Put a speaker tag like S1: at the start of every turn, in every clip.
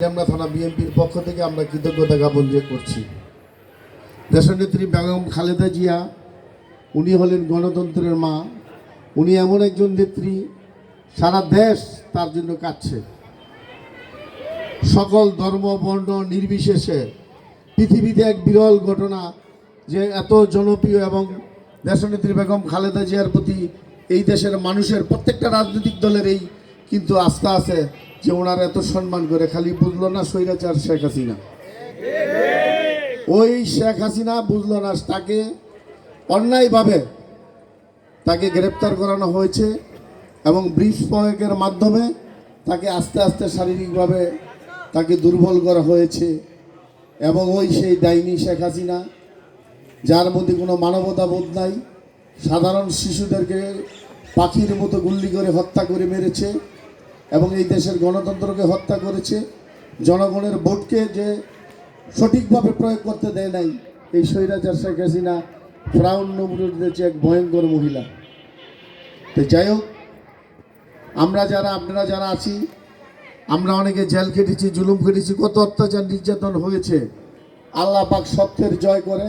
S1: আমরা থানা বিএনপির পক্ষ থেকে আমরা কৃতজ্ঞতা জ্ঞাপন যে করছি। দেশনেত্রী বেগম খালেদা জিয়া, উনি হলেন গণতন্ত্রের মা। উনি এমন একজন নেত্রী, সারা দেশ তার জন্য কাঁদছে। সকল ধর্ম, বর্ণ নির্বিশেষে পৃথিবীতে এক বিরল ঘটনা যে এত জনপ্রিয় এবং দেশনেত্রী বেগম খালেদা জিয়ার প্রতি এই দেশের মানুষের প্রত্যেকটা রাজনৈতিক দলের এই কিন্তু আস্থা আছে। যে ওনার এত সম্মান করে খালি বুঝলো না স্বৈরাচার শেখ হাসিনা। ওই শেখ হাসিনা বুঝলো না তাকে অন্যায়ভাবে তাকে গ্রেপ্তার করানো হয়েছে এবং ব্রিজ প্রয়োগের মাধ্যমে তাকে আস্তে আস্তে শারীরিকভাবে তাকে দুর্বল করা হয়েছে এবং ওই সেই ডাইনি শেখ হাসিনা, যার মধ্যে কোনো মানবতা বোধ নাই, সাধারণ শিশুদেরকে পাখির মতো গুল্লি করে হত্যা করে মেরেছে। এবং এই দেশের গণতন্ত্রকে হত্যা করেছে, জনগণের ভোটকে যে সঠিকভাবে প্রয়োগ করতে দেয় নাই, এই স্বৈরাচার শেখ হাসিনা ফ্রাউন দিয়েছে এক ভয়ঙ্কর মহিলা। তো যাই হোক, আমরা যারা, আপনারা যারা আছি, আমরা অনেকে জেল কেটেছি জুলুম কেটেছি কত অত্যাচার নির্যাতন হয়েছে। আল্লাহ পাক সত্যের জয় করে,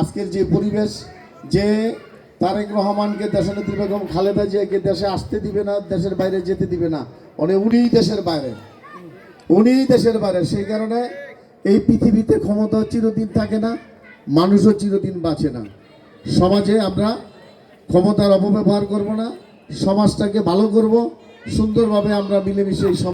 S1: আজকের যে পরিবেশ, যে তারেক রহমানকে দেশনেত্রী বেগম খালেদা জিয়াকে দেশে আসতে দিবে না, দেশের বাইরে যেতে দিবে না। মানে উনিই দেশের বাইরে। উনিই দেশের বাইরে। সেই কারণে এই পৃথিবীতে ক্ষমতা চিরদিন থাকে না, মানুষও চিরদিন বাঁচে না। সমাজে আমরা ক্ষমতার অপব্যবহার করব না, সমাজটাকে ভালো করব, সুন্দরভাবে আমরা মিলেমিশে এই